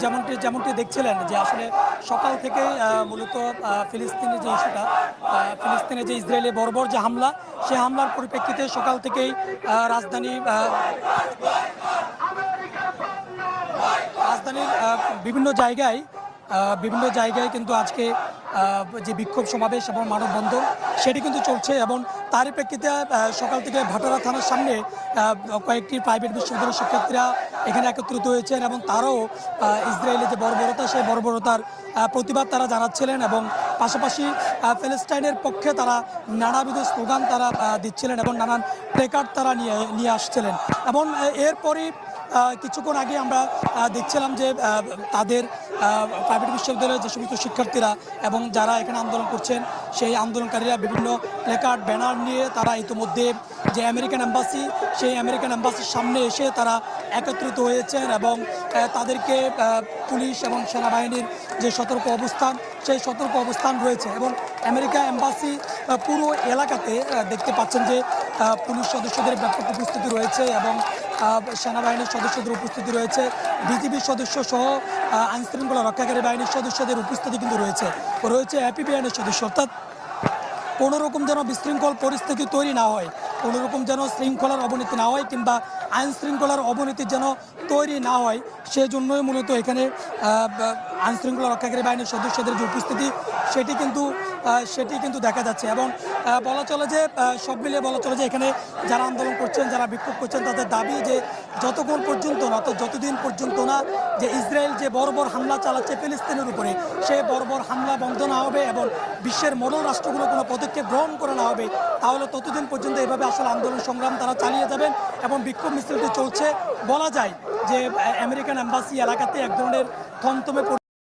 যেমনটি যেমনটি দেখছিলেন যে আসলে সকাল থেকে মূলত ফিলিস্তিনের যে ইস্যুটা ফিলিস্তিনে যে ইসরায়েলি বর্বর যে হামলা, সে হামলার পরিপ্রেক্ষিতে সকাল থেকেই রাজধানী রাজধানীর বিভিন্ন জায়গায় বিভিন্ন জায়গায় কিন্তু আজকে যে বিক্ষোভ সমাবেশ এবং মানববন্ধন, সেটি কিন্তু চলছে এবং তারই প্রেক্ষিতে সকাল থেকে ভাটারা থানার সামনে কয়েকটি প্রাইভেট বিশ্ববিদ্যালয়ের শিক্ষার্থীরা এখানে একত্রিত হয়েছেন এবং তারাও ইসরায়েলের যে বর্বরতা, সেই বর্বরতার প্রতিবাদ তারা জানাচ্ছিলেন এবং পাশাপাশি প্যালেস্টাইনের পক্ষে তারা নানাবিধ স্লোগান তারা দিচ্ছিলেন এবং নানান প্লেকার্ড তারা নিয়ে নিয়ে আসছিলেন। এবং এরপরই কিছুক্ষণ আগে আমরা দেখছিলাম যে তাদের প্রাইভেট বিশ্ববিদ্যালয়ের যে সমস্ত শিক্ষার্থীরা এবং যারা এখানে আন্দোলন করছেন সেই আন্দোলনকারীরা বিভিন্ন প্লেকার্ড ব্যানার নিয়ে তারা ইতিমধ্যে যে আমেরিকান অ্যাম্বাসি সেই আমেরিকান এম্বাসির সামনে এসে তারা একত্রিত হয়েছেন এবং তাদেরকে পুলিশ এবং সেনাবাহিনীর যে সতর্ক অবস্থান সেই সতর্ক অবস্থান রয়েছে এবং আমেরিকা আহ, পুরো এলাকাতে দেখতে পাচ্ছেন যে পুলিশ সদস্যদের ব্যাপক উপস্থিতি রয়েছে এবং সেনাবাহিনীর সদস্যদের উপস্থিতি রয়েছে। বিজিবির সদস্য সহ আইনশৃঙ্খলা রক্ষাকারী বাহিনীর সদস্যদের উপস্থিতি কিন্তু রয়েছে। রয়েছে অ্যাপিবিআইনের সদস্য, অর্থাৎ কোনোরকম যেন বিশৃঙ্খল পরিস্থিতি তৈরি না হয়, কোনোরকম যেন শৃঙ্খলার অবনতি না হয় কিংবা আইন শৃঙ্খলার অবনতি যেন তৈরি না হয়, সেজন্যই মূলত এখানে আইন শৃঙ্খলা রক্ষাকারী বাহিনীর সদস্যদের যে উপস্থিতি, সেটি কিন্তু সেটি কিন্তু দেখা যাচ্ছে। এবং বলা চলে যে সব মিলিয়ে বলা চলে যে এখানে যারা আন্দোলন করছেন, যারা বিক্ষোভ করছেন, তাদের দাবি যে যতক্ষণ পর্যন্ত না, অর্থাৎ যতদিন পর্যন্ত না, যে ইসরায়েল যে বর্বর হামলা চালাচ্ছে ফিলিস্তিনের উপরে সেই বর্বর হামলা বন্ধ না হবে এবং বিশ্বের মডল রাষ্ট্রগুলো কোনো পদক্ষেপ গ্রহণ করে না হবে, তাহলে ততদিন পর্যন্ত এভাবে আসলে আন্দোলন সংগ্রাম তারা চালিয়ে যাবেন এবং বিক্ষোভ মিছিলটি চলছে। বলা যায় যে আমেরিকান এম্বাসি এলাকাতে এক ধরনের থমথমে